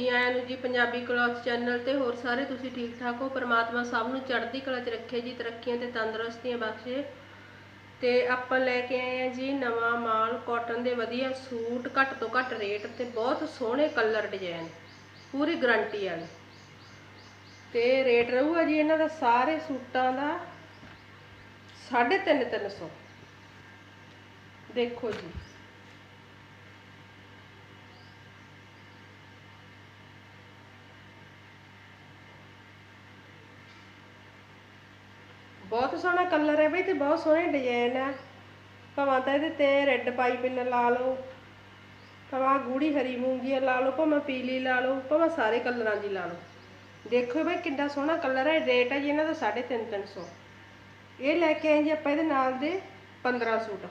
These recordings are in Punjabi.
ਜੀ, ਆਇਆਂ ਨੂੰ ਜੀ, ਪੰਜਾਬੀ ਕਲੌਥ ਚੈਨਲ ਤੇ ਹੋਰ ਸਾਰੇ ਤੁਸੀਂ ਠੀਕ ਠਾਕ ਹੋ? ਪ੍ਰਮਾਤਮਾ ਸਭ ਨੂੰ ਚੜ੍ਹਦੀ ਕਲਾ 'ਚ ਰੱਖੇ, ਜੀ, ਤਰੱਕੀਆਂ ਤੇ ਤੰਦਰੁਸਤੀਆਂ ਬਖਸ਼ੇ। ਤੇ ਆਪਾਂ ਲੈ ਕੇ ਆਏ ਆ ਜੀ ਨਵਾਂ ਮਾਲ ਕਾਟਨ ਦੇ ਵਧੀਆ ਸੂਟ, ਘੱਟ ਤੋਂ ਘੱਟ ਰੇਟ ਤੇ ਬਹੁਤ ਸੋਹਣੇ ਕਲਰ ਡਿਜ਼ਾਈਨ ਪੂਰੀ ਗਰੰਟੀ ਵਾਲੇ। ਤੇ ਰੇਟ ਰਹੂਗਾ ਜੀ ਇਹਨਾਂ ਦਾ ਸਾਰੇ ਸੂਟਾਂ ਦਾ 350 ਦੇਖੋ ਜੀ। ਬਹੁਤ ਸੋਹਣਾ ਕਲਰ ਹੈ ਬਈ, ਤੇ ਬਹੁਤ ਸੋਹਣੇ ਡਿਜ਼ਾਈਨ ਆ। ਭਾਵੇਂ ਤਾਂ ਇਹਦੇ ਤੇ ਰੈੱਡ ਪਾਈਪਿੰਨ ਲਾ ਲਓ। ਭਾਵੇਂ ਗੂੜੀ ਹਰੀ ਮੂੰਗੀ ਲਾ ਲਓ। ਭਾਵੇਂ ਪੀਲੀ ਲਾ ਲਓ, ਭਾਵੇਂ ਸਾਰੇ ਕਲਰਾਂ ਦੀ ਲਾ ਲਓ। ਦੇਖੋ ਬਈ, ਕਿੰਨਾ ਸੋਹਣਾ ਕਲਰ ਹੈ ਰੇਟ ਹੈ ਜੀ ਇਹਨਾਂ ਦਾ 350 ਇਹ ਲੈ ਕੇ ਆਏ ਜੀ ਆਪਾਂ ਇਹਦੇ ਨਾਲ ਦੇ 15 ਸੂਟ।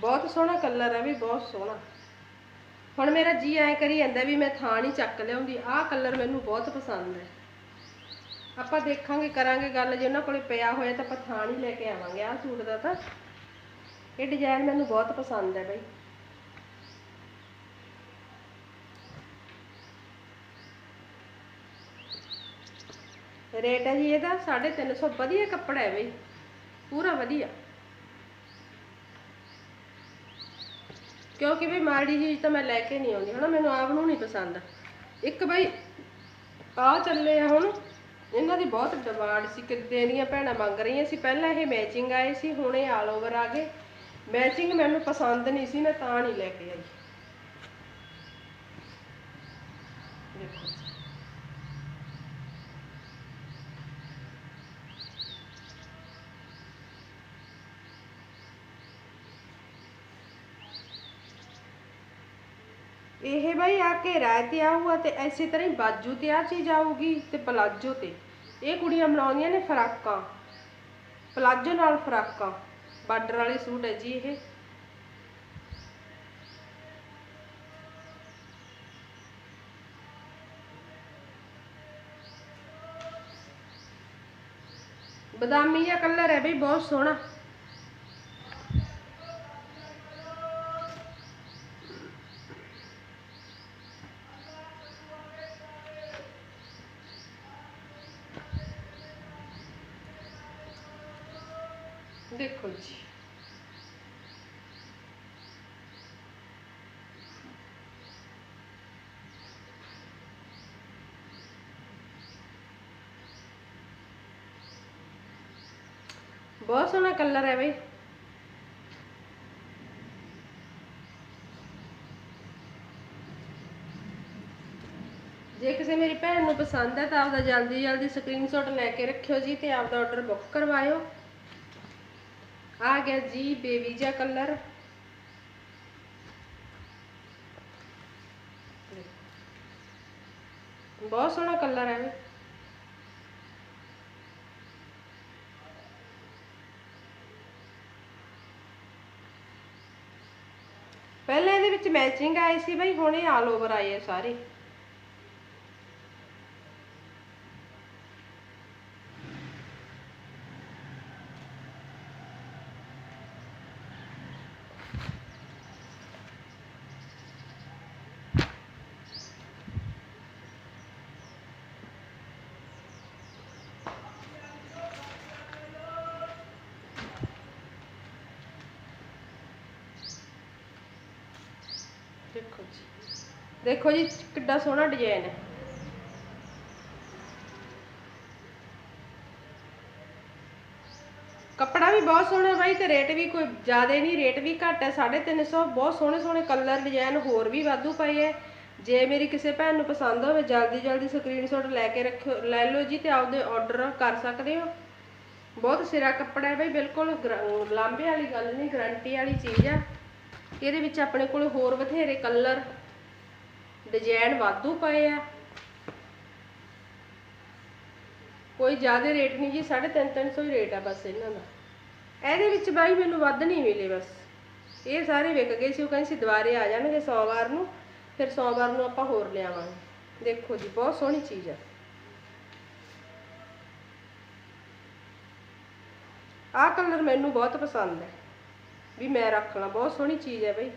ਬਹੁਤ ਸੋਹਣਾ ਕਲਰ ਹੈ ਵੀ ਬਹੁਤ ਸੋਹਣਾ। ਹੁਣ ਮੇਰਾ ਜੀ ਐ ਕਰੀ ਜਾਂਦਾ ਵੀ ਮੈਂ ਥਾਂ ਨਹੀਂ ਚੱਕ ਲਿਆਉਂਦੀ। ਆਹ ਕਲਰ ਮੈਨੂੰ ਬਹੁਤ ਪਸੰਦ ਹੈ। ਆਪਾਂ ਦੇਖਾਂਗੇ, ਕਰਾਂਗੇ ਗੱਲ। ਜੇ ਉਹਨਾਂ ਕੋਲੇ ਪਿਆ ਹੋਇਆ ਤਾਂ ਆਪਾਂ ਥਾਂ ਨਹੀਂ ਲੈ ਕੇ ਆਵਾਂਗੇ। ਆਹ ਸੂਟ ਦਾ ਤਾਂ ਇਹ ਡਿਜ਼ਾਈਨ ਮੈਨੂੰ ਬਹੁਤ ਪਸੰਦ ਹੈ ਬਈ। ਰੇਟ ਹੈ ਜੀ ਇਹਦਾ 350 ਵਧੀਆ ਕੱਪੜਾ ਹੈ ਬਈ। ਪੂਰਾ ਵਧੀਆ। ਕਿਉਂਕਿ ਵੀ ਮਾੜੀ ਚੀਜ਼ ਤਾਂ ਮੈਂ ਲੈ ਕੇ ਨਹੀਂ ਆਉਂਦੀ, ਹਨਾ? ਮੈਨੂੰ ਆਪ ਨੂੰ ਨਹੀਂ ਪਸੰਦ। ਇੱਕ ਬਈ ਆ ਚੱਲੇ ਆ ਹੁਣ। ਇਹਨਾਂ ਦੀ ਬਹੁਤ ਡਿਮਾਂਡ ਸੀ ਕਿਤੇ ਦੀਆਂ ਭੈਣਾਂ ਮੰਗ ਰਹੀਆਂ ਸੀ। ਪਹਿਲਾਂ ਇਹ ਮੈਚਿੰਗ ਆਏ ਸੀ, ਹੁਣ ਇਹ ਆਲ ਓਵਰ ਆ ਗਏ। ਮੈਚਿੰਗ ਮੈਨੂੰ ਪਸੰਦ ਨਹੀਂ ਸੀ, ਮੈਂ ਤਾਂ ਨਹੀਂ ਲੈ ਕੇ ਆਈ। ਇਹ ਬਈ ਆ ਘੇਰਾ ਤੇ ਆ ਹੁਆ ਤੇ ਐਸੇ ਤਰ੍ਹਾਂ ਹੀ ਬਾਜੂ ਤੇ ਆ ਚੀਜ਼ ਆਊਗੀ ਤੇ ਪਲਾਜੋ ਤੇ। ਇਹ ਕੁੜੀਆਂ ਬਣਾਉਂਦੀਆਂ ਨੇ ਫਰਾਕਾਂ। ਪਲਾਜੋ ਨਾਲ ਫਰਾਕਾਂ। ਬਾਰਡਰ ਵਾਲੇ ਸੂਟ ਹੈ ਜੀ ਇਹ। ਬਦਾਮੀ ਜਿਹਾ ਕਲਰ ਹੈ ਬਈ, ਬਹੁਤ ਸੋਹਣਾ ਦੇਖੋ ਜੀ ਬਹੁਤ ਸੋਹਣਾ ਕਲਰ ਹੈ ਬਈ। ਜੇ ਕਿਸੇ ਮੇਰੀ ਭੈਣ ਨੂੰ ਪਸੰਦ ਹੈ ਤਾਂ ਆਪਦਾ ਜਲਦੀ ਜਲਦੀ ਸਕਰੀਨਸ਼ਾਟ ਲੈ ਕੇ ਰੱਖਿਓ ਜੀ ਤੇ ਆਪਦਾ ਆਰਡਰ ਬੁੱਕ ਕਰਵਾਇਓ। ਆ ਗਿਆ ਜੀ ਬੇਬੀ ਜਿਹਾ ਕਲਰ। ਬਹੁਤ ਸੋਹਣਾ ਕਲਰ ਹੈ ਪਹਿਲਾਂ ਇਹਦੇ ਵਿੱਚ ਮੈਚਿੰਗ ਆਈ ਸੀ ਬਈ ਹੁਣ ਇਹ ਆਲ ਓਵਰ ਆਏ ਆ ਸਾਰੇ ਦੇਖੋ ਜੀ ਦੇਖੋ ਜੀ ਕਿੱਡਾ ਸੋਹਣਾ ਡਿਜ਼ਾਈਨ ਹੈ। ਕੱਪੜਾ ਵੀ ਬਹੁਤ ਸੋਹਣਾ ਬਾਈ ਤੇ ਰੇਟ ਵੀ ਕੋਈ ਜ਼ਿਆਦਾ ਨਹੀਂ, ਰੇਟ ਵੀ ਘੱਟ ਹੈ 350 ਬਹੁਤ ਸੋਹਣੇ ਸੋਹਣੇ ਕਲਰ ਡਿਜ਼ਾਈਨ ਹੋਰ ਵੀ ਵਾਧੂ ਪਏ ਹੈ। ਜੇ ਮੇਰੀ ਕਿਸੇ ਭੈਣ ਨੂੰ ਪਸੰਦ ਹੋਵੇ, ਜਲਦੀ ਜਲਦੀ ਸਕਰੀਨਸ਼ਾਟ ਲੈ ਕੇ ਰੱਖਿਓ, ਲੈ ਲਓ ਜੀ ਤੇ ਆਪਦੇ ਆਰਡਰ ਕਰ ਸਕਦੇ ਹੋ। ਬਹੁਤ ਸਿਰਾ ਕੱਪੜਾ ਹੈ ਬਈ, ਬਿਲਕੁਲ ਗਰ- ਲਾਂਭੇ ਵਾਲੀ ਗੱਲ ਨਹੀਂ ਗਰੰਟੀ ਵਾਲੀ ਚੀਜ਼ ਆ। ਇਹਦੇ ਵਿੱਚ ਆਪਣੇ ਕੋਲ ਹੋਰ ਬਥੇਰੇ ਕਲਰ ਡਿਜ਼ਾਈਨ ਵਾਧੂ ਪਏ ਆ। ਕੋਈ ਜ਼ਿਆਦਾ ਰੇਟ ਨਹੀਂ ਜੀ 350 ਹੀ ਰੇਟ ਆ ਬਸ ਇਹਨਾਂ ਦਾ। ਇਹਦੇ ਵਿੱਚ ਬਾਈ ਮੈਨੂੰ ਵੱਧ ਨਹੀਂ ਮਿਲੇ ਬਸ। ਇਹ ਸਾਰੇ ਵਿਕ ਗਏ ਸੀ, ਉਹ ਕਹਿੰਦੇ ਸੀ ਦੁਬਾਰੇ ਆ ਜਾਣਗੇ ਸੋਮਵਾਰ ਨੂੰ, ਫਿਰ ਸੋਮਵਾਰ ਨੂੰ ਆਪਾਂ ਹੋਰ ਲਿਆਵਾਂਗੇ। ਦੇਖੋ ਜੀ, ਬਹੁਤ ਸੋਹਣੀ ਚੀਜ਼ ਆ। ਆਹ ਕਲਰ ਮੈਨੂੰ ਬਹੁਤ ਪਸੰਦ ਹੈ। ਵੀ ਮੈਂ ਰੱਖਣਾ ਬਹੁਤ ਸੋਹਣੀ ਚੀਜ਼ ਹੈ ਬਈ।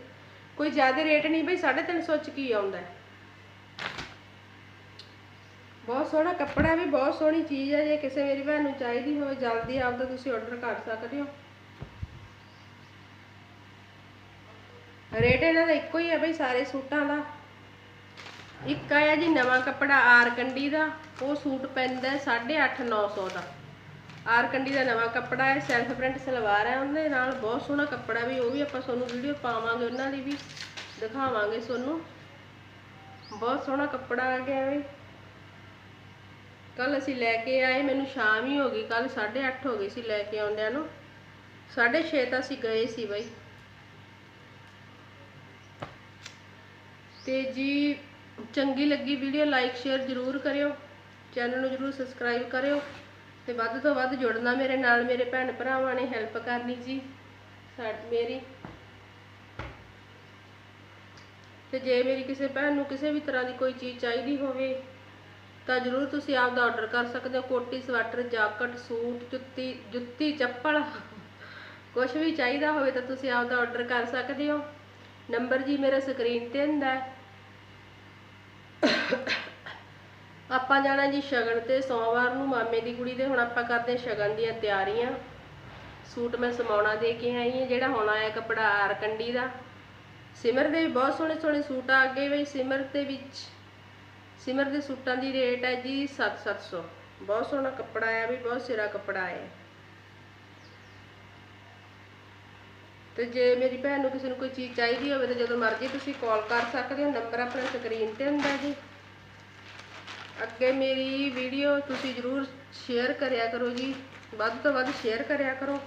ਕੋਈ ਜ਼ਿਆਦਾ ਰੇਟ ਨਹੀਂ ਬਈ 350 ਚ ਕੀ ਆਉਂਦਾ ਬਹੁਤ ਸੋਹਣਾ ਕੱਪੜਾ ਵੀ, ਬਹੁਤ ਸੋਹਣੀ ਚੀਜ਼ ਹੈ, ਜੇ ਕਿਸੇ ਮੇਰੀ ਭੈਣ ਨੂੰ ਚਾਹੀਦੀ ਹੋਵੇ, ਜਲਦੀ ਆਪਦਾ ਤੁਸੀਂ ਆਰਡਰ ਕਰ ਸਕਦੇ ਹੋ। ਰੇਟ ਇਹਨਾਂ ਦਾ ਇੱਕੋ ਹੀ ਹੈ ਬਈ, ਸਾਰੇ ਸੂਟਾਂ ਦਾ। ਇੱਕ ਆਇਆ ਜੀ ਨਵਾਂ ਕੱਪੜਾ ਆਰ ਕੰਡੀ ਦਾ, ਉਹ ਸੂਟ ਪੈਂਦਾ 8.5 900 ਦਾ ਆਰ ਕੰਡੀ ਦਾ। ਨਵਾਂ ਕੱਪੜਾ ਹੈ ਸੈਲਫ ਪ੍ਰਿੰਟ ਸਲਵਾਰ ਹੈ ਉਹਦੇ ਨਾਲ, ਬਹੁਤ ਸੋਹਣਾ ਕੱਪੜਾ ਵੀ, ਉਹ ਵੀ ਆਪਾਂ ਤੁਹਾਨੂੰ ਵੀਡੀਓ ਪਾਵਾਂਗੇ, ਉਹਨਾਂ ਦੀ ਵੀ ਦਿਖਾਵਾਂਗੇ ਤੁਹਾਨੂੰ। ਬਹੁਤ ਸੋਹਣਾ ਕੱਪੜਾ ਆ ਗਿਆ ਵੀ ਕੱਲ ਅਸੀਂ ਲੈ ਕੇ ਆਏ, ਮੈਨੂੰ ਸ਼ਾਮ ਹੀ ਹੋ ਗਈ ਕੱਲ 8:30 ਹੋ ਗਈ ਸੀ ਲੈ ਕੇ ਆਉਂਦਿਆਂ ਨੂੰ। 6:30 ਤਾਂ ਅਸੀਂ ਗਏ ਸੀ ਬਈ। ਤੇ ਜੀ, ਚੰਗੀ ਲੱਗੀ ਵੀਡੀਓ ਲਾਈਕ ਸ਼ੇਅਰ ਜ਼ਰੂਰ ਕਰਿਓ। ਚੈਨਲ ਨੂੰ ਜ਼ਰੂਰ ਸਬਸਕ੍ਰਾਈਬ ਕਰਿਓ। ਤੇ ਵੱਧ ਤੋਂ ਵੱਧ ਜੁੜਨਾ ਮੇਰੇ ਨਾਲ, ਮੇਰੇ ਭੈਣ ਭਰਾਵਾਂ ਨੇ ਹੈਲਪ ਕਰਨੀ ਜੀ, ਸਾ, ਮੇਰੀ। ਤੇ ਜੇ ਮੇਰੀ ਕਿਸੇ ਭੈਣ ਨੂੰ ਕਿਸੇ ਵੀ ਤਰ੍ਹਾਂ ਦੀ ਕੋਈ ਚੀਜ਼ ਚਾਹੀਦੀ ਹੋਵੇ ਤਾਂ ਜ਼ਰੂਰ ਤੁਸੀਂ ਆਪਦਾ ਆਰਡਰ ਕਰ ਸਕਦੇ ਹੋ, ਕੋਟੀ, ਸਵੈਟਰ, ਜਾਕਟ, ਸੂਟ, ਜੁੱਤੀ ਜੁੱਤੀ, ਚੱਪਲ ਕੁਝ ਵੀ ਚਾਹੀਦਾ ਹੋਵੇ ਤਾਂ ਤੁਸੀਂ ਆਪਦਾ ਆਰਡਰ ਕਰ ਸਕਦੇ ਹੋ। ਨੰਬਰ ਜੀ ਮੇਰਾ ਸਕਰੀਨ ਤੇ ਹੁੰਦਾ ਹੈ। ਆਪਾਂ ਜਾਣਾ ਜੀ ਸ਼ਗਨ ਤੇ, ਸੋਮਵਾਰ ਨੂੰ ਮਾਮੇ ਦੀ ਕੁੜੀ ਦੇ, ਹੁਣ ਆਪਾਂ ਕਰਦੇ ਸ਼ਗਨ ਦੀਆਂ ਤਿਆਰੀਆਂ। ਸੂਟ ਮੈਂ ਸਮਾਉਣਾ ਦੇ ਕੇ ਆਈ ਹਾਂ, ਜਿਹੜਾ ਹੁਣ ਆਇਆ ਕੱਪੜਾ ਆਰ ਕੰਡੀ ਦਾ। ਸਿਮਰ ਦੇ ਵੀ ਬਹੁਤ ਸੋਹਣੇ ਸੋਹਣੇ ਸੂਟ ਆ ਗਏ ਬਈ, ਸਿਮਰ ਦੇ ਵਿੱਚ ਸਿਮਰ ਦੇ ਸੂਟਾਂ ਦੀ ਰੇਟ ਹੈ ਜੀ 7-700 ਬਹੁਤ ਸੋਹਣਾ ਕੱਪੜਾ ਆਇਆ ਵੀ ਬਹੁਤ ਸਿਰਾ ਕੱਪੜਾ ਆਇਆ ਤੇ ਜੇ ਮੇਰੀ ਭੈਣ ਨੂੰ ਕਿਸੇ ਨੂੰ ਕੋਈ ਚੀਜ਼ ਚਾਹੀਦੀ ਹੋਵੇ ਤਾਂ ਜਦੋਂ ਮਰਜ਼ੀ ਤੁਸੀਂ ਕਾਲ ਕਰ ਸਕਦੇ ਹੋ। ਨੰਬਰ ਆਪਣਾ ਸਕਰੀਨ ਤੇ ਹੁੰਦਾ ਜੀ। ਅੱਗੇ ਮੇਰੀ ਵੀਡੀਓ ਤੁਸੀਂ ਜਰੂਰ ਸ਼ੇਅਰ ਕਰਿਆ ਕਰੋ ਜੀ। ਵੱਧ ਤੋਂ ਵੱਧ ਸ਼ੇਅਰ ਕਰਿਆ ਕਰੋ।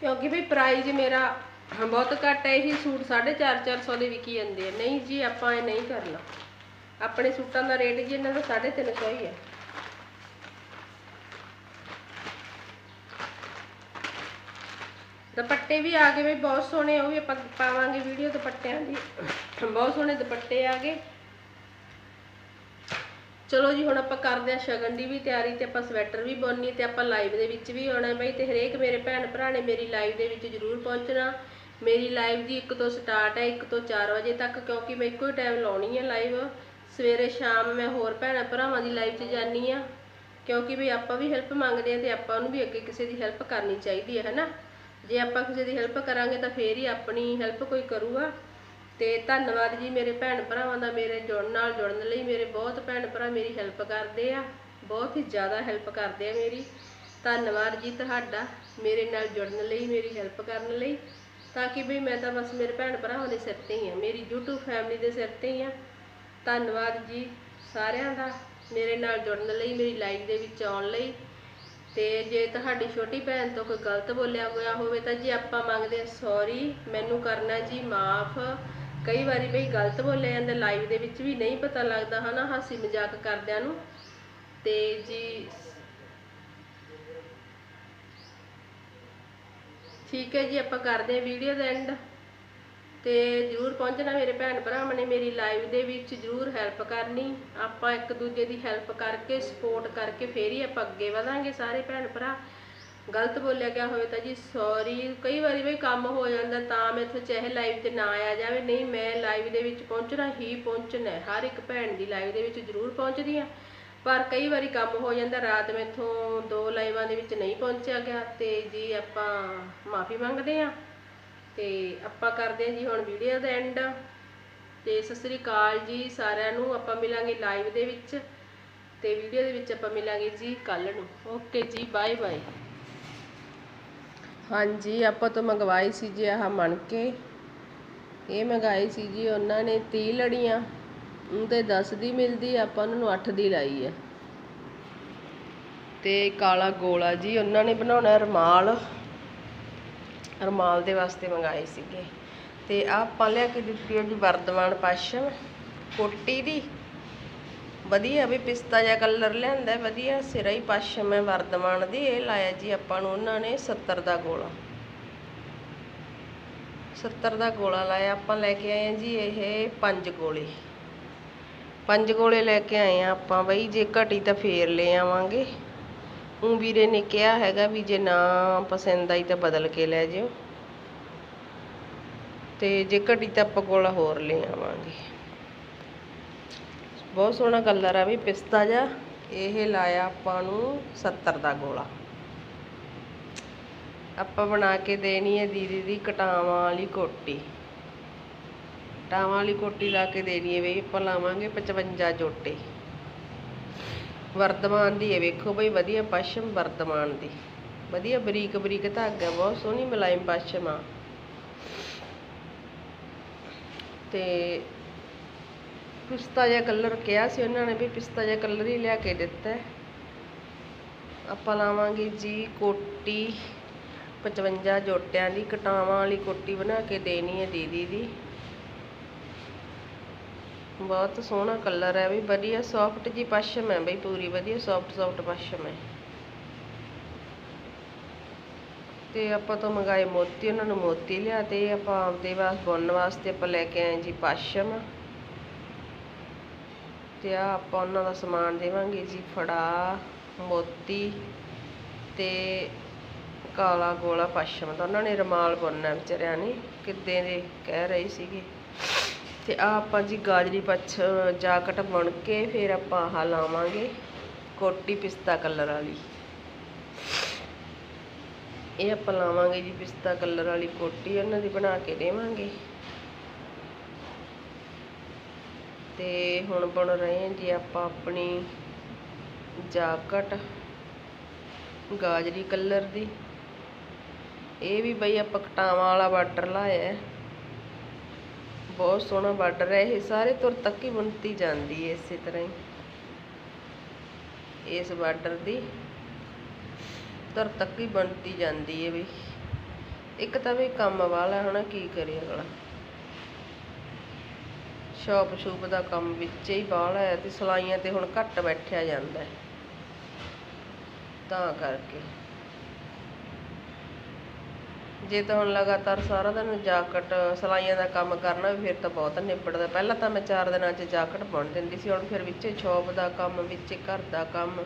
ਕਿਉਂਕਿ ਵੀ ਪ੍ਰਾਈਜ਼ ਮੇਰਾ ਬਹੁਤ ਘੱਟ ਹੈ। ਇਹੀ ਸੂਟ 450 400 ਦੇ ਵਿਕੀ ਜਾਂਦੇ ਆ। ਨਹੀਂ ਜੀ, ਆਪਾਂ ਇਹ ਨਹੀਂ ਕਰਨਾ। ਆਪਣੇ ਸੂਟਾਂ ਦਾ ਰੇਟ ਜੀ ਇਹਨਾਂ ਦਾ 350 ਹੀ ਹੈ। ਦੁਪੱਟੇ ਵੀ ਆ ਗਏ ਵੀ ਬਹੁਤ ਸੋਹਣੇ, ਉਹ ਵੀ ਆਪਾਂ ਪਾਵਾਂਗੇ ਵੀਡੀਓ ਦੁਪੱਟਿਆਂ ਦੀ। ਬਹੁਤ ਸੋਹਣੇ ਦੁਪੱਟੇ ਆ ਗਏ। ਚਲੋ ਜੀ, ਹੁਣ ਆਪਾਂ ਕਰਦੇ ਆ ਸ਼ਗਨ ਦੀ ਵੀ ਤਿਆਰੀ ਤੇ ਆਪਾਂ ਸਵੈਟਰ ਵੀ ਬੁਣਨੀ ਤੇ ਆਪਾਂ ਲਾਈਵ ਦੇ ਵਿੱਚ ਵੀ ਆਉਣਾ ਬਈ ਤੇ ਹਰੇਕ ਮੇਰੇ ਭੈਣ ਭਰਾ ਨੇ ਮੇਰੀ ਲਾਈਵ ਦੇ ਵਿੱਚ ਜ਼ਰੂਰ ਪਹੁੰਚਣਾ। ਮੇਰੀ ਲਾਈਵ ਦੀ 1 ਤੋਂ ਸਟਾਰਟ ਹੈ 1 ਤੋਂ 4 ਵਜੇ ਤੱਕ ਕਿਉਂਕਿ ਮੈਂ ਇੱਕੋ ਹੀ ਟਾਈਮ ਲਾਉਣੀ ਹੈ ਲਾਈਵ ਸਵੇਰੇ ਸ਼ਾਮ ਮੈਂ ਹੋਰ ਭੈਣਾਂ ਭਰਾਵਾਂ ਦੀ ਲਾਈਵ 'ਚ ਜਾਨੀ ਆ ਕਿਉਂਕਿ ਵੀ ਆਪਾਂ ਵੀ ਹੈਲਪ ਮੰਗਦੇ ਆ ਤੇ ਆਪਾਂ ਨੂੰ ਵੀ ਅੱਗੇ ਕਿਸੇ ਦੀ ਹੈਲਪ ਕਰਨੀ ਚਾਹੀਦੀ ਹੈ, ਹੈਨਾ? ਜੇ ਆਪਾਂ ਕਿਸੇ ਦੀ ਹੈਲਪ ਕਰਾਂਗੇ ਤਾਂ ਫੇਰ ਹੀ ਆਪਣੀ ਹੈਲਪ ਕੋਈ ਕਰੂਗਾ। ਤੇ ਧੰਨਵਾਦ ਜੀ ਮੇਰੇ ਭੈਣ ਭਰਾਵਾਂ ਦਾ, ਮੇਰੇ ਜੁੜਨ ਨਾਲ ਜੁੜਨ ਲਈ। ਮੇਰੇ ਬਹੁਤ ਭੈਣ ਭਰਾ ਮੇਰੀ ਹੈਲਪ ਕਰਦੇ ਆ, ਬਹੁਤ ਹੀ ਜ਼ਿਆਦਾ ਹੈਲਪ ਕਰਦੇ ਆ ਮੇਰੀ। ਧੰਨਵਾਦ ਜੀ ਤੁਹਾਡਾ ਮੇਰੇ ਨਾਲ ਜੁੜਨ ਲਈ, ਮੇਰੀ ਹੈਲਪ ਕਰਨ ਲਈ। ਤਾਂ ਕਿ ਵੀ ਮੈਂ ਤਾਂ ਬਸ ਮੇਰੇ ਭੈਣ ਭਰਾਵਾਂ ਦੇ ਸਿਰ ਤੇ ਹੀ ਆ ਮੇਰੀ YouTube ਫੈਮਿਲੀ ਦੇ ਸਿਰ ਤੇ ਹੀ ਆ ਧੰਨਵਾਦ ਜੀ ਸਾਰਿਆਂ ਦਾ, ਮੇਰੇ ਨਾਲ ਜੁੜਨ ਲਈ, ਮੇਰੀ ਲਾਈਵ ਦੇ ਵਿੱਚ ਆਉਣ ਲਈ। ਤੇ ਜੇ ਤੁਹਾਡੀ ਛੋਟੀ ਭੈਣ ਤੋਂ ਕੋਈ ਗਲਤ ਬੋਲਿਆ ਹੋਇਆ ਹੋਵੇ ਤਾਂ ਜੀ ਆਪਾਂ ਮੰਗਦੇ ਹਾਂ ਸੌਰੀ ਮੈਨੂੰ ਕਰਨਾ ਜੀ ਮਾਫ। ਕਈ ਵਾਰੀ ਬਈ ਗਲਤ ਬੋਲਿਆ ਜਾਂਦਾ ਲਾਈਵ ਦੇ ਵਿੱਚ ਵੀ ਨਹੀਂ ਪਤਾ ਲੱਗਦਾ ਹਨਾ, ਹਾਸੀ ਮਜ਼ਾਕ ਕਰਦਿਆਂ ਨੂੰ। ਤੇ ਜੀ ਠੀਕ ਹੈ ਜੀ, ਆਪਾਂ ਕਰਦੇ ਹਾਂ ਵੀਡੀਓ ਦਾ ਐਂਡ ਤੇ ਜਰੂਰ ਪਹੁੰਚਣਾ ਮੇਰੇ ਭੈਣ ਭਰਾਵਾਂ ਨੇ, ਮੇਰੀ ਲਾਈਵ ਦੇ ਵਿੱਚ ਜਰੂਰ ਹੈਲਪ ਕਰਨੀ। ਆਪਾਂ ਇੱਕ ਦੂਜੇ ਦੀ ਹੈਲਪ ਕਰਕੇ ਸਪੋਰਟ ਕਰਕੇ ਫੇਰ ਹੀ ਆਪਾਂ ਅੱਗੇ ਵਧਾਂਗੇ ਸਾਰੇ ਭੈਣ ਭਰਾ। ਗਲਤ ਬੋਲਿਆ ਗਿਆ ਹੋਵੇ ਤਾਂ ਜੀ ਸੌਰੀ ਕਈ ਵਾਰੀ ਵੀ ਕੰਮ ਹੋ ਜਾਂਦਾ ਤਾਂ ਮੈਥੋਂ ਚਾਹੇ ਲਾਈਵ ਤੇ ਨਾ ਆਇਆ ਜਾਵੇ। ਨਹੀਂ, ਮੈਂ ਲਾਈਵ ਦੇ ਵਿੱਚ ਪਹੁੰਚਣਾ ਹੀ ਪਹੁੰਚਣਾ ਹਰ ਇੱਕ ਭੈਣ ਦੀ ਲਾਈਵ ਦੇ ਵਿੱਚ ਜਰੂਰ ਪਹੁੰਚਦੀ ਆ ਪਰ ਕਈ ਵਾਰੀ ਕੰਮ ਹੋ ਜਾਂਦਾ, ਰਾਤ ਮੈਥੋਂ ਦੋ ਲਾਈਵਾਂ ਦੇ ਵਿੱਚ ਨਹੀਂ ਪਹੁੰਚਿਆ ਗਿਆ ਤੇ ਜੀ ਆਪਾਂ ਮਾਫੀ ਮੰਗਦੇ ਆ ਤੇ ਆਪਾਂ ਕਰਦੇ ਹਾਂ ਜੀ ਹੁਣ ਵੀਡੀਓ ਦਾ ਐਂਡ ਤੇ ਸਤਿ ਸ੍ਰੀ ਅਕਾਲ ਜੀ ਸਾਰਿਆਂ ਨੂੰ, ਆਪਾਂ ਮਿਲਾਂਗੇ ਲਾਈਵ ਦੇ ਵਿੱਚ ਤੇ ਵੀਡੀਓ ਦੇ ਵਿੱਚ ਆਪਾਂ ਮਿਲਾਂਗੇ ਜੀ ਕੱਲ ਨੂੰ। ਓਕੇ ਜੀ ਬਾਏ ਬਾਏ ਹਾਂਜੀ, ਆਪਾਂ ਤੋਂ ਮੰਗਵਾਈ ਸੀ ਜੀ ਆਹ ਮਣਕੇ। ਇਹ ਮੰਗਾਈ ਸੀ ਜੀ, ਉਹਨਾਂ ਨੇ 30 ਲੜੀਆਂ। ਉਹ ਤੇ 10 ਦੀ ਮਿਲਦੀ, ਆਪਾਂ ਉਹਨਾਂ ਨੂੰ 8 ਦੀ ਲਾਈ ਹੈ। ਤੇ ਕਾਲਾ ਗੋਲਾ ਜੀ, ਉਹਨਾਂ ਨੇ ਬਣਾਉਣਾ ਰਮਾਲ। ਰੁਮਾਲ ਦੇ ਵਾਸਤੇ ਮੰਗਾਏ ਸੀਗੇ। ਤੇ ਆਹ ਆਪਾਂ ਲਿਆ ਕੇ ਦਿੱਤੀ ਹੈ ਜੀ ਵਰਦਮਾਨ ਪਾਸ਼ਮ। ਕੋਟੀ ਦੀ। ਵਧੀਆ ਵੀ ਪਿਸਤਾ ਜਿਹਾ ਕਲਰ ਲਿਆਂਦਾ ਵਧੀਆ ਸਿਰਾ ਹੀ ਪਾਸ਼ਮ ਹੈ ਵਰਦਮਾਨ ਦੀ। ਇਹ ਲਾਇਆ ਜੀ ਆਪਾਂ ਨੂੰ ਉਹਨਾਂ ਨੇ 70 ਦਾ ਗੋਲਾ। 70 ਦਾ ਗੋਲਾ ਲਾਇਆ, ਆਪਾਂ ਲੈ ਕੇ ਆਏ ਹਾਂ ਜੀ ਇਹ ਪੰਜ ਗੋਲੇ। ਪੰਜ ਗੋਲੇ ਲੈ ਕੇ ਆਏ ਆ ਆਪਾਂ ਬਈ, ਜੇ ਘਟੀ ਤਾਂ ਫੇਰ ਲੈ ਆਵਾਂਗੇ। ਉਹ ਵੀਰੇ ਨੇ ਕਿਹਾ ਹੈਗਾ ਵੀ ਜੇ ਨਾ ਪਸੰਦ ਆਈ ਤਾਂ ਬਦਲ ਕੇ ਲੈ ਜਿਓ। ਤੇ ਜੇ ਘਟੀ ਤਾਂ ਆਪਾਂ ਗੋਲਾ ਹੋਰ ਲੈ ਆਵਾਂਗੇ। ਬਹੁਤ ਸੋਹਣਾ ਕਲਰ ਆ ਵੀ, ਪਿਸਤਾ ਜਿਹਾ। ਇਹ ਲਾਇਆ ਆਪਾਂ ਨੂੰ 70 ਦਾ ਗੋਲਾ। ਆਪਾਂ ਬਣਾ ਕੇ ਦੇਣੀ ਹੈ ਦੀਦੀ ਦੀ ਕਟਾਵਾਂ ਵਾਲੀ ਕੋਟੀ। ਟਾਵਾਂ ਵਾਲੀ ਕੋਟੀ ਲਾ ਕੇ ਦੇਣੀ ਹੈ ਬਈ ਆਪਾਂ ਲਾਵਾਂਗੇ 55 ਜੋਟੇ। ਵਰਧਮਾਨ ਦੀ ਹੈ। ਵੇਖੋ ਬਈ, ਵਧੀਆ ਪਸ਼ਮ ਵਰਧਮਾਨ ਦੀ। ਵਧੀਆ ਬਰੀਕ ਬਰੀਕ ਧਾਗਾ, ਬਹੁਤ ਸੋਹਣੀ ਮਲਾਇਮ ਪਸ਼ਮ ਆ। ਤੇ ਪਿਸਤਾ ਜਿਹਾ ਕਲਰ ਕਿਹਾ ਸੀ ਉਹਨਾਂ ਨੇ ਵੀ, ਪਿਸਤਾ ਜਿਹਾ ਕਲਰ ਹੀ ਲਿਆ ਕੇ ਦਿੱਤਾ ਆਪਾਂ ਲਾਵਾਂਗੇ ਜੀ ਕੋਟੀ 55 ਜੋਟਿਆਂ ਦੀ, ਕਟਾਵਾਂ ਵਾਲੀ ਕੋਟੀ ਬਣਾ ਕੇ ਦੇਣੀ ਹੈ ਦੀਦੀ ਦੀ। ਬਹੁਤ ਸੋਹਣਾ ਕਲਰ ਹੈ ਵੀ ਵਧੀਆ ਸੌਫਟ ਜੀ ਪਸ਼ਮ ਹੈ ਬਈ ਪੂਰੀ, ਵਧੀਆ ਸੌਫਟ ਸੌਫਟ ਪਸ਼ਮ ਹੈ। ਤੇ ਆਪਾਂ ਤੋਂ ਮੰਗਾਏ ਮੋਤੀ, ਉਹਨਾਂ ਨੂੰ ਮੋਤੀ ਲਿਆ ਤੇ ਆਪਾਂ ਆਪਦੇ ਵਾਸਤੇ ਬੁਣਨ ਵਾਸਤੇ ਆਪਾਂ ਲੈ ਕੇ ਆਏ ਜੀ ਪਸ਼ਮ ਤੇ ਆ ਆਪਾਂ ਉਹਨਾਂ ਦਾ ਸਮਾਨ ਦੇਵਾਂਗੇ ਜੀ ਫੜਾ, ਮੋਤੀ ਤੇ ਕਾਲਾ ਗੋਲਾ ਪਸ਼ਮ ਤਾਂ ਉਹਨਾਂ ਨੇ ਰਮਾਲ ਬੁਣਨਾ ਵਿਚਾਰਿਆਂ ਨੇ, ਕਿੱਦੇ ਦੇ ਕਹਿ ਰਹੇ ਸੀਗੇ। ਤੇ ਆ ਆਪਾਂ ਜੀ ਗਾਜਰੀ ਪੱਛ ਜਾਕਟ ਬਣ ਕੇ ਫਿਰ ਆਪਾਂ ਆਹ ਲਾਵਾਂਗੇ ਕੋਟੀ ਪਿਸਤਾ ਕਲਰ ਵਾਲੀ। ਇਹ ਆਪਾਂ ਲਾਵਾਂਗੇ ਜੀ ਪਿਸਤਾ ਕਲਰ ਵਾਲੀ ਕੋਟੀ, ਉਹਨਾਂ ਦੀ ਬਣਾ ਕੇ ਦੇਵਾਂਗੇ। ਤੇ ਹੁਣ ਬਣ ਰਹੇ ਹਾਂ ਜੀ ਆਪਾਂ ਆਪਣੀ ਜਾਕਟ ਗਾਜਰੀ ਕਲਰ ਦੀ। ਇਹ ਵੀ ਬਈ ਆਪਾਂ ਕਟਾਵਾਂ ਵਾਲਾ ਬਾਰਡਰ ਲਾਇਆ। ਹੈ ਬਹੁਤ ਸੋਹਣਾ ਬਾਰਡਰ ਹੈ ਇਹ ਸਾਰੇ ਤੁਰ ਤੱਕ ਹੀ ਬੁਣਤੀ ਜਾਂਦੀ ਹੈ ਇਸੇ ਤਰ੍ਹਾਂ ਹੀ। ਇਸ ਬਾਰਡਰ ਦੀ ਤੁਰ ਤੱਕ ਹੀ ਬਣਤੀ ਜਾਂਦੀ ਹੈ ਵੀ। ਇੱਕ ਤਾਂ ਵੀ ਕੰਮ ਵਾਲਾ ਹਨਾ, ਕੀ ਕਰੇ ਅਗਲਾ। ਸ਼ੌਪ ਸ਼ੂਪ ਦਾ ਕੰਮ ਵਿੱਚ ਹੀ ਬਾਹਲਾ ਹੈ ਤੇ ਸਲਾਈਆਂ ਤੇ ਹੁਣ ਘੱਟ ਬੈਠਿਆ ਜਾਂਦਾ ਤਾਂ ਕਰਕੇ। ਜੇ ਤਾਂ ਹੁਣ ਲਗਾਤਾਰ ਸਾਰਾ ਦਿਨ ਜਾਕਟ, ਸਲਾਈਆਂ ਦਾ ਕੰਮ ਕਰਨਾ ਵੀ ਫਿਰ ਤਾਂ ਬਹੁਤ ਨਿਬੜਦਾ। ਪਹਿਲਾਂ ਤਾਂ ਮੈਂ 4 ਦਿਨਾਂ 'ਚ ਜਾਕਟ ਬੁਣ ਦਿੰਦੀ ਸੀ, ਹੁਣ ਫਿਰ ਵਿੱਚੇ ਸ਼ੌਪ ਦਾ ਕੰਮ, ਵਿੱਚੇ ਘਰ ਦਾ ਕੰਮ,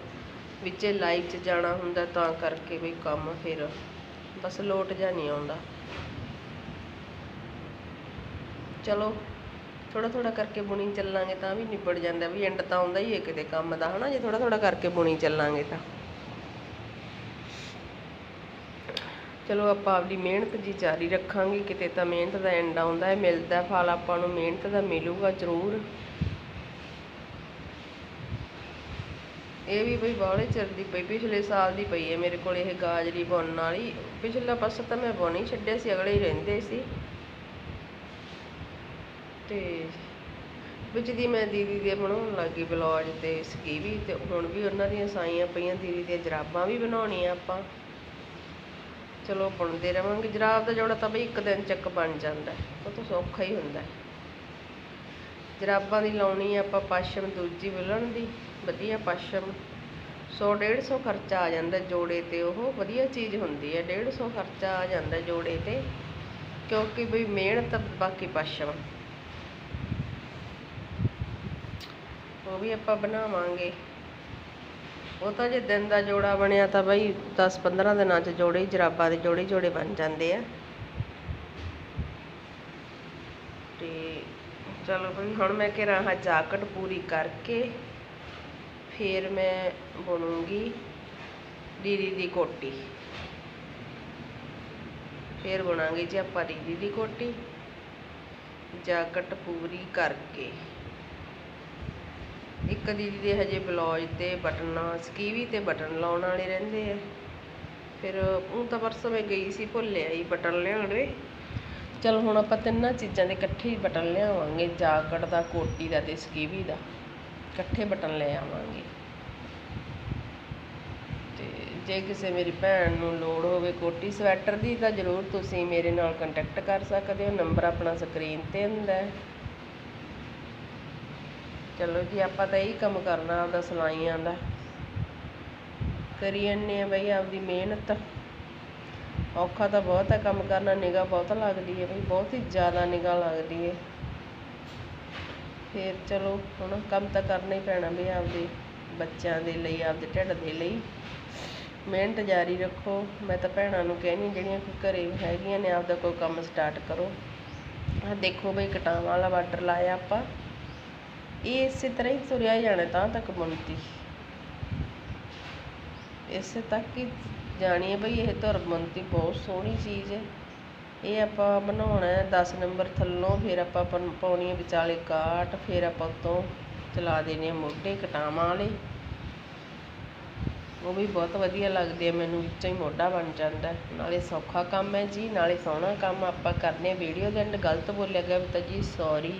ਵਿੱਚੇ ਲਾਈਵ 'ਚ ਜਾਣਾ ਹੁੰਦਾ ਤਾਂ ਕਰਕੇ ਵੀ ਕੰਮ ਫਿਰ ਬਸ ਲੋਟ ਜਾ ਨਹੀਂ ਆਉਂਦਾ। ਚਲੋ ਥੋੜਾ ਥੋੜਾ ਕਰਕੇ ਬੁਣੀ ਚੱਲਾਂਗੇ ਤਾਂ ਵੀ ਨਿਬੜ ਜਾਂਦਾ ਵੀ ਐਂਡ ਤਾਂ ਆਉਂਦਾ ਹੀ ਹੈ ਕਿਤੇ ਕੰਮ ਦਾ, ਹਨਾ? ਜੇ ਥੋੜਾ ਥੋੜਾ ਕਰਕੇ ਬੁਣੀ ਚੱਲਾਂਗੇ ਤਾਂ। ਚਲੋ ਆਪਾਂ ਆਪਦੀ ਮਿਹਨਤ ਜੀ ਜਾਰੀ ਰੱਖਾਂਗੇ, ਕਿਤੇ ਤਾਂ ਮਿਹਨਤ ਦਾ ਐਂਡ ਆਉਂਦਾ ਹੈ, ਮਿਲਦਾ ਫਲ, ਆਪਾਂ ਨੂੰ ਮਿਹਨਤ ਦਾ ਮਿਲੂਗਾ ਜ਼ਰੂਰ। ਇਹ ਵੀ ਬਈ ਬਾਹਲੇ ਚਿਰ ਦੀ ਪਈ, ਪਿਛਲੇ ਸਾਲ ਦੀ ਪਈ ਹੈ ਮੇਰੇ ਕੋਲ ਇਹ ਗਾਜਰੀ ਬੁਣਨ ਵਾਲੀ। ਪਿਛਲਾ ਪਾਸਾ ਤਾਂ ਮੈਂ ਬੁਣ ਹੀ ਛੱਡਿਆ ਸੀ, ਅਗਲੇ ਹੀ ਰਹਿੰਦੇ ਸੀ। ਤੇ ਵਿੱਚ ਦੀ ਮੈਂ ਦੀਦੀ ਦੇ ਬਣਾਉਣ ਲੱਗੀ ਬਲੌਜ ਤੇ ਸਕੀਵੀ ਤੇ ਹੁਣ ਵੀ ਉਹਨਾਂ ਦੀਆਂ ਸਾਈਆਂ ਪਈਆਂ, ਦੀਦੀ ਦੀਆਂ ਜਰਾਬਾਂ ਵੀ ਬਣਾਉਣੀਆਂ ਆਪਾਂ। ਚਲੋ ਬੁਣਦੇ ਰਵਾਂਗੇ। ਜਰਾਬ ਦਾ ਜੋੜਾ ਤਾਂ ਬਈ ਇੱਕ ਦਿਨ ਚੱਕ ਬਣ ਜਾਂਦਾ। ਉਹ ਤਾਂ ਸੌਖਾ ਹੀ ਹੁੰਦਾ। ਜਰਾਬਾਂ ਦੀ ਲਾਉਣੀ ਆ ਆਪਾਂ ਪਸ਼ਮ, ਦੂਜੀ ਬੁਲਣ ਦੀ। ਵਧੀਆ ਪਸ਼ਮ। 100 150 ਖਰਚਾ ਆ ਜਾਂਦਾ ਜੋੜੇ ਤੇ। ਉਹ ਵਧੀਆ ਚੀਜ਼ ਹੁੰਦੀ ਹੈ 150 ਖਰਚਾ ਆ ਜਾਂਦਾ ਜੋੜੇ ਤੇ। ਕਿਉਂਕਿ ਬਈ ਮਿਹਨਤ ਬਾਕੀ ਪਸ਼ਮ। ਉਹ ਵੀ ਆਪਾਂ ਬਣਾਵਾਂਗੇ। ਉਹ ਤਾਂ ਜੇ ਦਿਨ ਦਾ ਜੋੜਾ ਬਣਿਆ ਤਾਂ ਬਈ 10 15 ਦਿਨਾਂ 'ਚ ਜੋੜੇ ਹੀ ਜਰਾਬਾਂ ਦੇ ਜੋੜੇ ਜੋੜੇ ਬਣ ਜਾਂਦੇ ਆ। ਤੇ ਚਲੋ ਬਈ ਹੁਣ ਮੈਂ ਕਿ ਰਾਹ ਜਾਕਟ ਪੂਰੀ ਕਰਕੇ ਫਿਰ ਮੈਂ ਬੁਣੂੰਗੀ ਦੀਦੀ ਦੀ ਕੋਟੀ। ਫਿਰ ਬੁਣਾਂਗੇ ਜੀ ਆਪਾਂ ਦੀਦੀ ਦੀ ਕੋਟੀ। ਜਾਕਟ ਪੂਰੀ ਕਰਕੇ। ਇੱਕ ਦੀਦੀ ਦੇ ਹਜੇ ਬਲੌਜ ਤੇ ਬਟਨਾਂ, ਸਕੀਵੀ ਤੇ ਬਟਨ ਲਾਉਣ ਵਾਲੇ ਰਹਿੰਦੇ ਆ। ਫਿਰ ਉਹ ਤਾਂ ਪਰਸੋਂ ਮੈਂ ਗਈ ਸੀ ਭੁੱਲ ਆਈ ਬਟਨ ਲਿਆਉਣੇ ਚਲ ਹੁਣ ਆਪਾਂ ਤਿੰਨਾਂ ਚੀਜ਼ਾਂ ਦੇ ਇਕੱਠੇ ਹੀ ਬਟਨ ਲਿਆਵਾਂਗੇ, ਜਾਕਟ ਦਾ, ਕੋਟੀ ਦਾ ਤੇ ਸਕੀਵੀ ਦਾ। ਇਕੱਠੇ ਬਟਨ ਲੈ ਆਵਾਂਗੇ। ਤੇ ਜੇ ਕਿਸੇ ਮੇਰੀ ਭੈਣ ਨੂੰ ਲੋੜ ਹੋਵੇ ਕੋਟੀ ਸਵੈਟਰ ਦੀ ਤਾਂ ਜ਼ਰੂਰ ਤੁਸੀਂ ਮੇਰੇ ਨਾਲ ਕੰਟੈਕਟ ਕਰ ਸਕਦੇ ਹੋ। ਨੰਬਰ ਆਪਣਾ ਸਕਰੀਨ ਤੇ ਹੁੰਦਾ ਹੈ। ਚਲੋ ਜੀ, ਆਪਾਂ ਤਾਂ ਇਹੀ ਕੰਮ ਕਰਨਾ ਆਪਦਾ ਸਲਾਈਆਂ ਦਾ। ਕਰੀ ਜਾਂਦੇ ਆ ਬਈ ਆਪਦੀ ਮਿਹਨਤ। ਔਖਾ ਤਾਂ ਬਹੁਤ ਹੈ ਕੰਮ ਕਰਨਾ, ਨਿਗਾਹ ਬਹੁਤ ਲੱਗਦੀ ਹੈ ਬਈ, ਬਹੁਤ ਹੀ ਜ਼ਿਆਦਾ ਨਿਗਾਹ ਲੱਗਦੀ ਹੈ। ਫਿਰ ਚਲੋ, ਹੁਣ ਕੰਮ ਤਾਂ ਕਰਨਾ ਹੀ ਪੈਣਾ ਵੀ ਆਪਦੇ ਬੱਚਿਆਂ ਦੇ ਲਈ, ਆਪਦੇ ਢਿੱਡ ਦੇ ਲਈ। ਮਿਹਨਤ ਜਾਰੀ ਰੱਖੋ। ਮੈਂ ਤਾਂ ਭੈਣਾਂ ਨੂੰ ਕਹਿਣੀ ਜਿਹੜੀਆਂ ਕੋਈ ਘਰੇ ਹੈਗੀਆਂ ਨੇ, ਆਪਦਾ ਕੋਈ ਕੰਮ ਸਟਾਰਟ ਕਰੋ। ਆ ਦੇਖੋ ਬਈ, ਕਟਾਵਾਂ ਵਾਲਾ ਬਾਰਡਰ ਲਾਇਆ ਆਪਾਂ। ਇਹ ਇਸੇ ਤਰ੍ਹਾਂ ਹੀ ਤੁਰਿਆ ਜਾਣਾ ਤਾਂ ਤੱਕ ਬੁਣਤੀ ਇਸੇ ਤੱਕ ਹੀ ਜਾਣੀ ਹੈ ਬਈ ਇਹ ਧੁਰ ਬੁਣਤੀ ਬਹੁਤ ਸੋਹਣੀ ਚੀਜ਼ ਹੈ। ਇਹ ਆਪਾਂ ਬਣਾਉਣਾ ਹੈ 10 ਨੰਬਰ ਥੱਲੋਂ ਫਿਰ ਆਪਾਂ ਪਾਉਣੀ ਹੈ ਵਿਚਾਲੇ ਕਾਟ, ਫਿਰ ਆਪਾਂ ਉੱਤੋਂ ਚਲਾ ਦੇਣੇ ਆ ਮੋਢੇ ਕਟਾਵਾਂ ਵਾਲੇ। ਉਹ ਵੀ ਬਹੁਤ ਵਧੀਆ ਲੱਗਦੇ ਆ, ਮੈਨੂੰ ਵਿੱਚੋਂ ਹੀ ਮੋਢਾ ਬਣ ਜਾਂਦਾ ਨਾਲੇ ਸੌਖਾ ਕੰਮ ਹੈ ਜੀ, ਨਾਲੇ ਸੋਹਣਾ ਕੰਮ ਆਪਾਂ ਕਰਨੇ ਵੀਡੀਓ ਦੇ ਅੰਡ ਗਲਤ ਬੋਲਿਆ ਗਿਆ ਵੀ ਤਾਂ ਜੀ ਸੌਰੀ